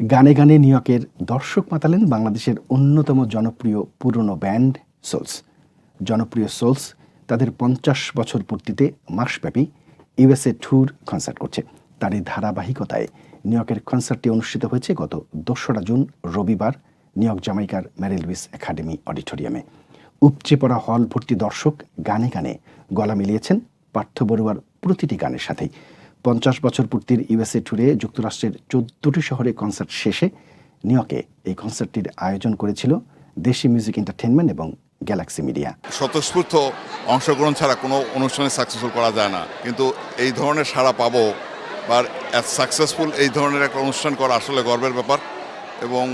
গানে গানে নিউ ইয়র্কের দর্শক মাতালেন বাংলাদেশের অন্যতম জনপ্রিয় পুরনো ব্যান্ড সোলস। জনপ্রিয় সোলস তাদের পঞ্চাশ বছর পূর্তিতে মাসব্যাপী ইউএসএ ট্যুর কনসার্ট করছে। তারই ধারাবাহিকতায় নিউ ইয়র্কের কনসার্টটি অনুষ্ঠিত হয়েছে গত দোসরা জুন, রবিবার, নিউ ইয়র্ক জামাইকার ম্যারি লুইস একাডেমি অডিটোরিয়ামে। উপচে পড়া হল ভর্তি দর্শক গানে গানে গলা মিলিয়েছেন পার্থ বড়ুয়ার প্রতিটি গানের সাথেই। পঞ্চাশ বছর পূর্তির ইউএসএ ট্যুরে যুক্তরাষ্ট্রের চোদ্দটি শহরে কনসার্ট শেষে নিউইয়র্কে এই কনসার্টটির আয়োজন করেছিল দেশি মিউজিক এন্টারটেনমেন্ট এবং গ্যালাক্সি মিডিয়া স্বতঃস্ফূর্ত অংশগ্রহণ ছাড়া কোনো অনুষ্ঠানে সাকসেসফুল করা যায় না। কিন্তু এই ধরনের সাড়া পাবো বা সাকসেসফুল এই ধরনের একটা অনুষ্ঠান করা আসলে গর্বের ব্যাপার এবং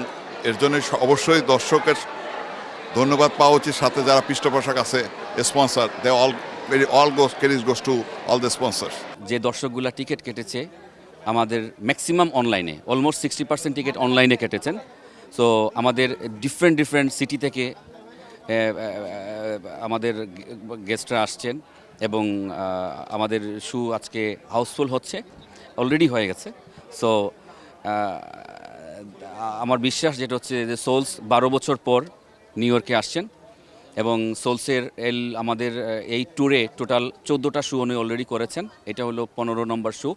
এর জন্য অবশ্যই দর্শকের ধন্যবাদ পাওয়া উচিত। সাথে যারা পৃষ্ঠপোষক আছে sponsor they all all goes carriage goes to all the sponsors যে দর্শকগুলা টিকিট কেটেছে আমাদের ম্যাক্সিমাম অনলাইনে অলমোস্ট সিক্সটি পার্সেন্ট টিকিট অনলাইনে কেটেছেন। সো আমাদের ডিফারেন্ট ডিফারেন্ট সিটি থেকে আমাদের গেস্টরা আসছেন এবং আমাদের শু আজকে হাউসফুল হচ্ছে অলরেডি হয়ে গেছে। সো আমার বিশ্বাস যেটা হচ্ছে যে সোলস বারো বছর পর নিউ ইয়র্কে আসছেন। এবং সোলসের এল আমাদের এই ট্যুরে টোটাল চোদ্দোটা শু উনি অলরেডি করেছেন। এটা হলো পনেরো নম্বর শু